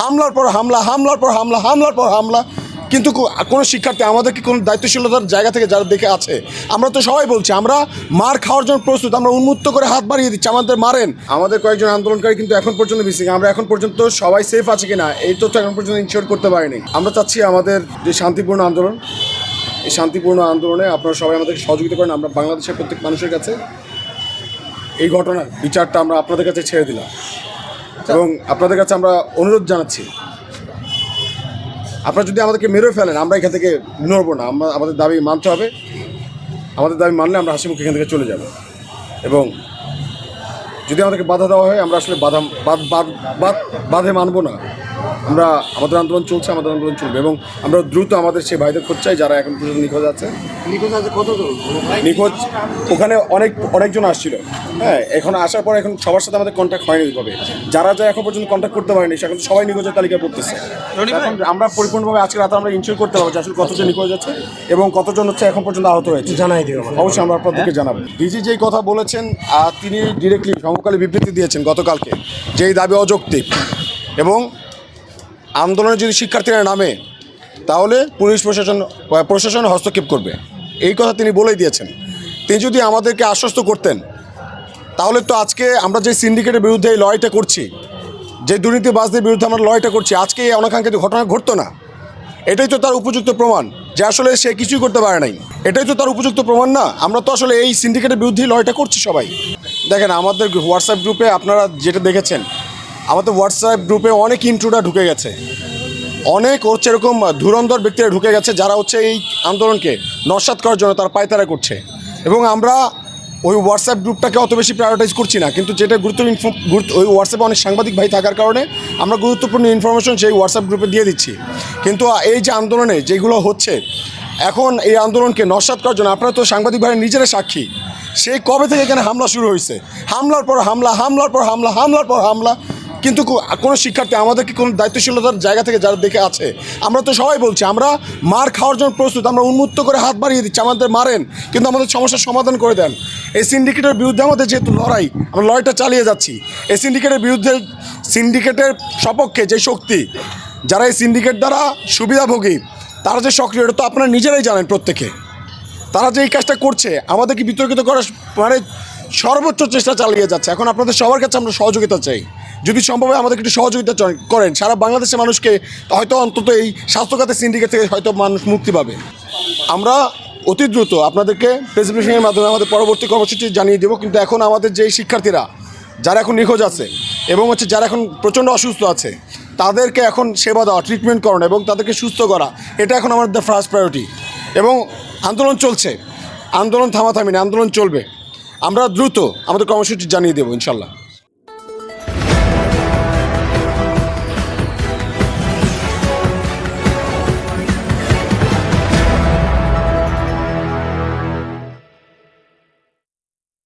হামলার পর হামলা, হামলার পর হামলা, হামলার পর হামলা। কিন্তু কোনো শিক্ষার্থী আমাদেরকে কোনো দায়িত্বশীলতার জায়গা থেকে যারা দেখে আছে? আমরা তো সবাই বলছি, আমরা মার খাওয়ার জন্য প্রস্তুত, আমরা উন্মুক্ত করে হাত বাড়িয়ে দিচ্ছি, আমাদের মারেন। আমাদের কয়েকজন আন্দোলনকারী কিন্তু এখন পর্যন্ত মিসিং, আমরা এখন পর্যন্ত সবাই সেফ আছে কিনা, এই তথ্য এখন পর্যন্ত ইনশিওর করতে পারিনি। আমরা চাচ্ছি আমাদের যে শান্তিপূর্ণ আন্দোলন, এই শান্তিপূর্ণ আন্দোলনে আপনারা সবাই আমাদেরকে সহযোগিতা করেন, আমরা বাংলাদেশের প্রত্যেক মানুষের কাছে এই ঘটনার বিচারটা আমরা আপনাদের কাছে ছেড়ে দিলাম। এবং আপনাদের কাছে আমরা অনুরোধ জানাচ্ছি। আপনারা যদি আমাদেরকে মেরে ফেলেন, আমরা এখান থেকে নড়বো না। আমরা আমাদের দাবি মানতে হবে। আমাদের দাবি মানলে আমরা হাসি মুখে এখান থেকে চলে যাব। এবং যদি আমাদেরকে বাধা দেওয়া হয়, আমরা আসলে বাধা বাধে মানবো না। আমরা আমাদের আন্দোলন চলছে, আমাদের আন্দোলন চলবে। এবং আমরা দ্রুত আমাদের সেই ভাইদের খোঁজ চাই, যারা এখন পর্যন্ত নিখোঁজ আছে। নিখোঁজ কত নিখোঁজ ওখানে অনেক অনেকজন আসছিল। হ্যাঁ এখন আসার পর এখন সবার সাথে আমাদের কন্ট্যাক্ট হয়নি ওইভাবে। যারা যা এখন পর্যন্ত কন্ট্যাক্ট করতে পারেনি সে এখন সবাই নিখোঁজের তালিকায় পড়তেছে। এখন আমরা পরিপূর্ণভাবে আজকে রাতে আমরা ইনশিওর করতে পারব যে আসলে কতজন নিখোঁজ আছে এবং কতজন হচ্ছে এখন পর্যন্ত আহত হয়েছে। জানাই দিও অবশ্যই আমরা আপনাদেরকে জানাব। ডিজি যেই কথা বলেছেন আহ, তিনি ডিরেক্টলি সমকালে বিবৃতি দিয়েছেন গতকালকে যে এই দাবি অযৌক্তিক এবং আন্দোলনে যদি শিক্ষার্থীরা নামে তাহলে পুলিশ প্রশাসন প্রশাসন হস্তক্ষেপ করবে। এই কথা তিনি বলেই দিয়েছেন। তিনি যদি আমাদেরকে আশ্বস্ত করতেন, তাহলে তো আজকে আমরা যে সিন্ডিকেটের বিরুদ্ধে এই লড়াইটা করছি, যে দুর্নীতিবাজদের বিরুদ্ধে আমরা লড়াইটা করছি, আজকে এই অনাকাঙ্ক্ষিত ঘটনা ঘটতো না। এটাই তো তার উপযুক্ত প্রমাণ যে আসলে সে কিছুই করতে পারে নাই। এটাই তো তার উপযুক্ত প্রমাণ না। আমরা তো আসলে এই সিন্ডিকেটের বিরুদ্ধেই লড়াইটা করছি সবাই। দেখেন, আমাদের হোয়াটসঅ্যাপ গ্রুপে আপনারা যেটা দেখেছেন, আমাদের হোয়াটসঅ্যাপ গ্রুপে অনেক ইন্ট্রোডা ঢুকে গেছে। অনেক হচ্ছে এরকম ধুরন্ধর ব্যক্তিরা ঢুকে গেছে যারা হচ্ছে এই আন্দোলনকে নস্বাত করার জন্য তারা পায়তারা করছে। এবং আমরা ওই হোয়াটসঅ্যাপ গ্রুপটাকে অত বেশি প্রায়োরিটাইজ করছি না, কিন্তু যেটা গুরুত্ব গুরুত্ব, ওই হোয়াটসঅ্যাপে অনেক সাংবাদিক ভাই থাকার কারণে আমরা গুরুত্বপূর্ণ ইনফরমেশন সেই হোয়াটসঅ্যাপ গ্রুপে দিয়ে দিচ্ছি। কিন্তু এই যে আন্দোলনে যেগুলো হচ্ছে, এখন এই আন্দোলনকে নস্বাত করার জন্য আপনারা তো সাংবাদিক ভাইয়ের নিজেরা সাক্ষী। সেই কবে থেকে এখানে হামলা শুরু হয়েছে? হামলার পর হামলা, হামলার পর হামলা, হামলার পর হামলা কিন্তু কোনো শিক্ষার্থী আমাদেরকে কোনো দায়িত্বশীলতার জায়গা থেকে যারা দেখে আছে, আমরা তো সবাই বলছি, আমরা মার খাওয়ার জন্য প্রস্তুত, আমরা উন্মুক্ত করে হাত বাড়িয়ে দিচ্ছি, আমাদের মারেন, কিন্তু আমাদের সমস্যার সমাধান করে দেন। এই সিন্ডিকেটের বিরুদ্ধে আমাদের যেহেতু লড়াই, আমরা লড়াইটা চালিয়ে যাচ্ছি। এই সিন্ডিকেটের বিরুদ্ধে, সিন্ডিকেটের সপক্ষে যে শক্তি, যারা এই সিন্ডিকেট দ্বারা সুবিধাভোগী, তারা যে সক্রিয়, এটা তো আপনারা নিজেরাই জানেন প্রত্যেকে। তারা যে এই কাজটা করছে আমাদেরকে বিতর্কিত করার মানে সর্বোচ্চ চেষ্টা চালিয়ে যাচ্ছে? এখন আপনাদের সবার কাছে আমরা সহযোগিতা চাই। যদি সম্ভব হয় আমাদেরকে একটু সহযোগিতা করেন। সারা বাংলাদেশের মানুষকে হয়তো অন্তত এই স্বাস্থ্যখাতের সিন্ডিকেট থেকে হয়তো মানুষ মুক্তি পাবে। আমরা অতি দ্রুত আপনাদেরকে প্রেসিডেন্টের মাধ্যমে আমাদের পরবর্তী কর্মসূচি জানিয়ে দেবো। কিন্তু এখন আমাদের যেই শিক্ষার্থীরা, যারা এখন নিখোঁজ আছে এবং হচ্ছে যারা এখন প্রচণ্ড অসুস্থ আছে, তাদেরকে এখন সেবা দেওয়া ট্রিটমেন্ট করানো এবং তাদেরকে সুস্থ করা, এটা এখন আমাদের ফার্স্ট প্রায়োরিটি এবং আন্দোলন চলছে। আন্দোলন থামাথামি না আন্দোলন চলবে। আমরা দ্রুত আমাদের কর্মসূচি জানিয়ে দেবো, ইনশাল্লাহ।